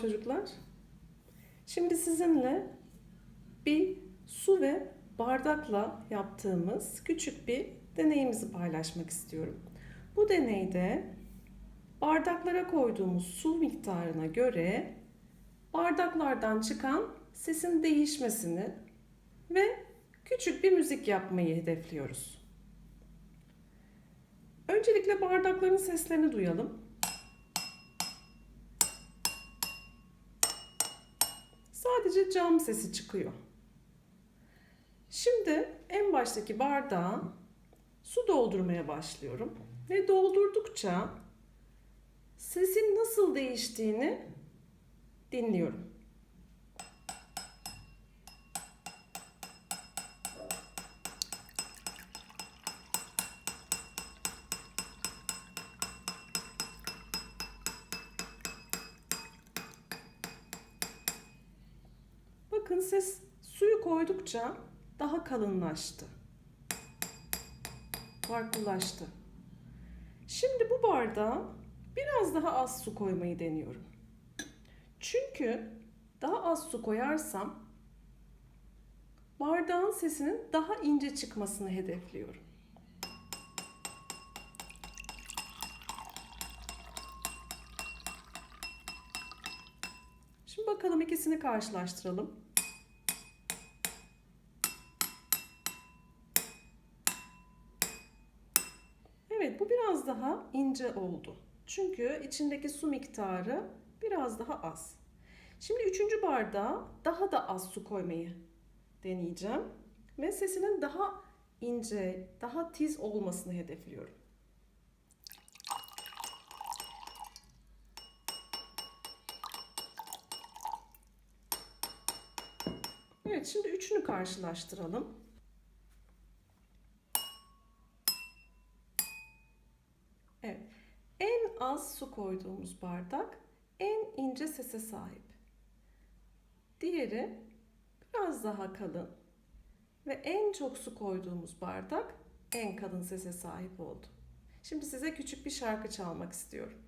çocuklar. Şimdi sizinle bir su ve bardakla yaptığımız küçük bir deneyimizi paylaşmak istiyorum. Bu deneyde bardaklara koyduğumuz su miktarına göre bardaklardan çıkan sesin değişmesini ve küçük bir müzik yapmayı hedefliyoruz. Öncelikle bardakların seslerini duyalım. Sadece cam sesi çıkıyor. Şimdi en baştaki bardağa su doldurmaya başlıyorum ve doldurdukça sesin nasıl değiştiğini dinliyorum. Bakın ses suyu koydukça daha kalınlaştı. Farklılaştı. Şimdi bu bardağa biraz daha az su koymayı deniyorum. Çünkü daha az su koyarsam bardağın sesinin daha ince çıkmasını hedefliyorum. Şimdi bakalım ikisini karşılaştıralım. Evet bu biraz daha ince oldu. Çünkü içindeki su miktarı biraz daha az. Şimdi üçüncü bardağa daha da az su koymayı deneyeceğim. Ve sesinin daha ince, daha tiz olmasını hedefliyorum. Evet şimdi üçünü karşılaştıralım. Evet. En az su koyduğumuz bardak en ince sese sahip. Diğeri biraz daha kalın ve en çok su koyduğumuz bardak en kalın sese sahip oldu. Şimdi size küçük bir şarkı çalmak istiyorum.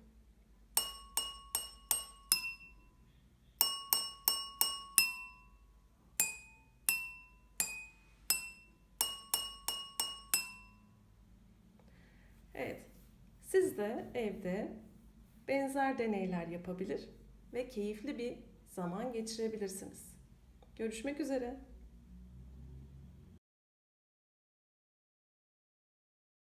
Evet, siz de evde benzer deneyler yapabilir ve keyifli bir zaman geçirebilirsiniz. Görüşmek üzere.